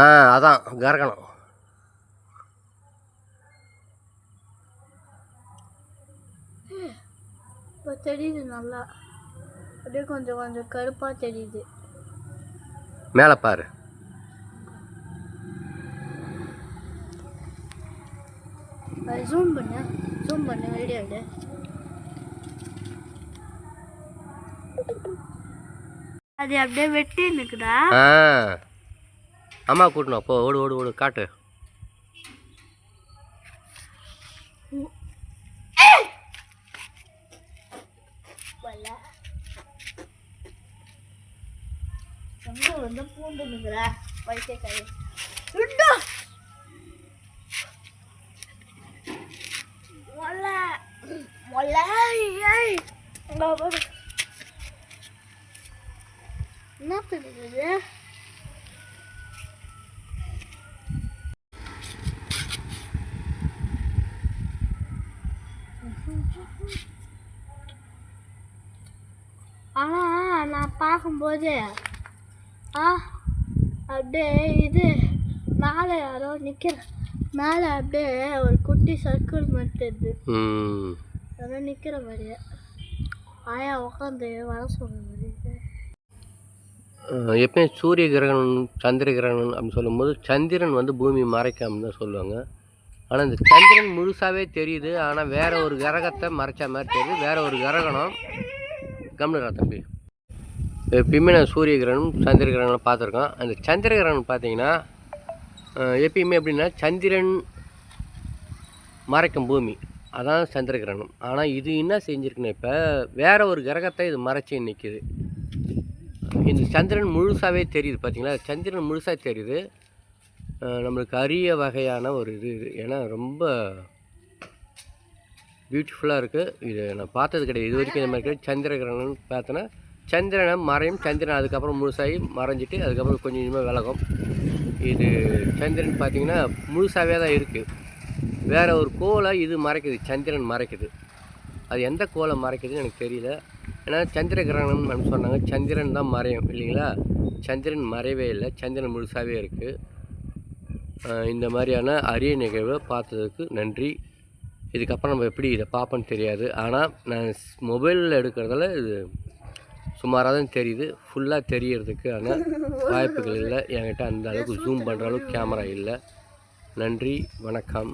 ஆ அதான் கரகணம். இப்போ தெரியுது நல்லா. அப்படியே கொஞ்சம் கொஞ்சம் கருப்பாக தெரியுது. மேலே பாரு. ஜூம் பண்ணு. ஜூம் பண்ணு வீடியோ எடு. அது அப்படியே வெட்டி நிற்குதா அம்மா கூட்டணும் போ ஓடு ஓடு ஓடு காட்டு. வந்து பூண்டு நிற்கிறா பைத்தியக்காரி என்ன தெரியுது ஆனா நான் பார்க்கும்போது ஆ அப்படியே இது மேலே யாரோ நிற்கிற மேலே அப்படியே ஒரு குட்டி சர்க்கிள் மட்டுது யாரோ நிற்கிற மாதிரியே. ஆயா உட்காந்து வர மாதிரி அஹ் எப்பயும் சூரிய கிரகணம் சந்திர கிரகணம் அப்படின்னு சொல்லும்போது சந்திரன் வந்து பூமி மறைக்காம தான் சொல்லுவாங்க. ஆனால் இந்த சந்திரன் முழுசாகவே தெரியுது. ஆனால் வேற ஒரு கிரகத்தை மறைச்ச மாதிரி தெரியுது. வேற ஒரு கிரகணம். கம்னுரா தம்பி. எப்பயுமே நான் சூரிய கிரகணம் சந்திர கிரகணம் பார்த்துருக்கோம். அந்த சந்திர கிரகணம் பார்த்தீங்கன்னா எப்பயுமே எப்படின்னா சந்திரன் மறைக்கும் பூமி. அதான் சந்திர கிரகணம். ஆனால் இது என்ன செஞ்சுருக்குன்னு இப்போ வேறு ஒரு கிரகத்தை இது மறைச்சி நிற்கிது இந்த சந்திரன் முழுசாகவே தெரியுது பார்த்தீங்களா சந்திரன் முழுசாக தெரியுது. நம்மளுக்கு அரிய வகையான ஒரு இது இது. ஏன்னா ரொம்ப பியூட்டிஃபுல்லாக இருக்குது இது நான் பார்த்தது கிடையாது. இது வரைக்கும் இந்த மாதிரி கிடையாது. சந்திர கிரகணம்னு பார்த்தோன்னா சந்திரனை மறையும். சந்திரன் அதுக்கப்புறம் முழுசாகி மறைஞ்சிட்டு அதுக்கப்புறம் கொஞ்சம் கொஞ்சமாக விலகும். இது சந்திரன் பார்த்திங்கன்னா முழுசாகவே தான் இருக்குது வேறு ஒரு கோலை இது மறைக்குது. சந்திரன் மறைக்குது. அது எந்த கோலை மறைக்குதுன்னு எனக்கு தெரியல. ஏன்னா சந்திர கிரகணம் சொன்னாங்க. சந்திரன் தான் மறையும் இல்லைங்களா? சந்திரன் மறையவே இல்லை. சந்திரன் முழுசாகவே இருக்குது இந்த மாதிரியான அரிய நிகழ்வை பார்த்ததுக்கு நன்றி. இதுக்கப்புறம் நம்ம எப்படி இதை பார்ப்போன்னு தெரியாது. ஆனால் நான் மொபைலில் எடுக்கிறதால இது சுமாராக தான் தெரியுது. ஃபுல்லாக தெரியறதுக்கு ஆனால் வாய்ப்புகள் இல்லை. என்கிட்ட அந்த அளவுக்கு ஜூம் பண்ணுற அளவுக்கு கேமரா இல்லை. நன்றி வணக்கம்.